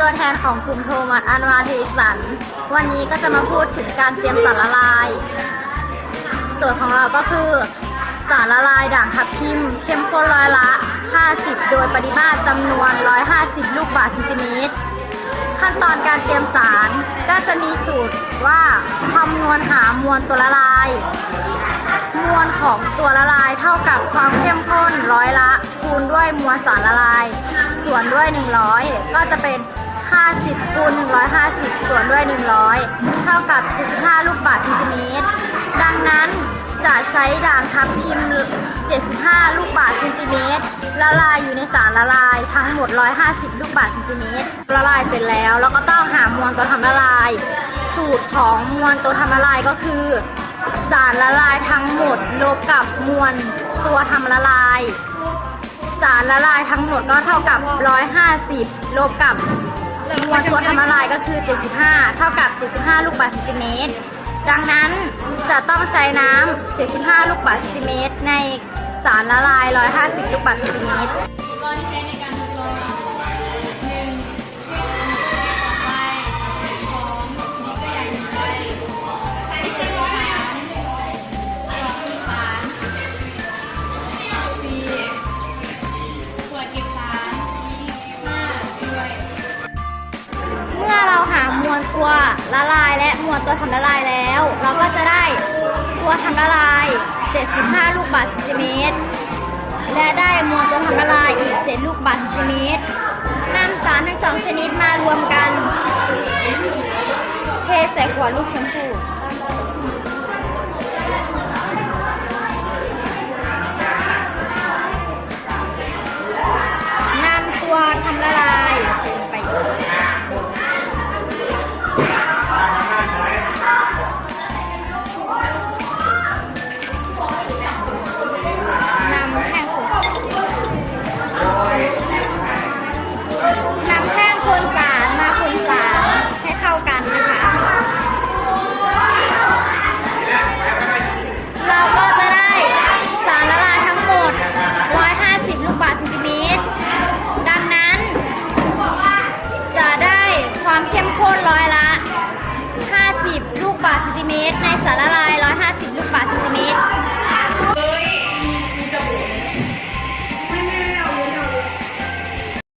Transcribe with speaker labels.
Speaker 1: ตัวแทนของกลุ่มโทมัสอันวาเทสัน วันนี้ก็จะมาพูดถึงการเตรียมสารละลายโจทย์ของเราก็คือ สารละลายด่างทับทิม เข้มข้นร้อยละ 50 โดยปริมาตรจำนวน 150 ลูกบาศก์เซนติเมตร ขั้นตอนการเตรียมสารก็จะมีสูตรว่าคำนวณหามวลตัวละลาย มวลของตัวละลายเท่ากับความเข้มข้นร้อยละ คูณด้วยมวลสารละลาย ส่วนด้วย 100 ก็จะเป็น 50คูณ150 ส่วนด้วย 100 เท่ากับ 75 ลูกบาศก์เซนติเมตร ดังนั้นจะใช้ด่างทับทิม 75 ลูกบาศก์เซนติเมตร ละลายอยู่ในสารละลายทั้งหมด 150 ลูกบาศก์เซนติเมตร ละลายเสร็จแล้วเราก็ต้องหามวลตัวทำละลาย สูตรของมวลตัวทำละลายก็คือ สารละลายทั้งหมดลบกับมวลตัวทำละลาย สารละลายทั้งหมดก็เท่ากับ 150 ลบกับ มวลตัวทำละลายก็คือ 75 เท่ากับ75ลูกบาศก์เซนติเมตร ดังนั้นจะต้องใช้น้ำ75 ลูกบาศก์เซนติเมตร ในสารละลาย 150 ลูกบาศก์เซนติเมตร ตัวละลายและมวลตัวทำละลายแล้ว เราก็จะได้ตัวทำละลาย 75 ลูกบาศก์เซนติเมตร และได้มวลตัวทำละลายอีก7ลูกบาศก์เซนติเมตรนำสารทั้งสองชนิดมารวมกัน เทใส่ขวดลูกแชมพู กว่เซนติเมตรในสารละลาย 150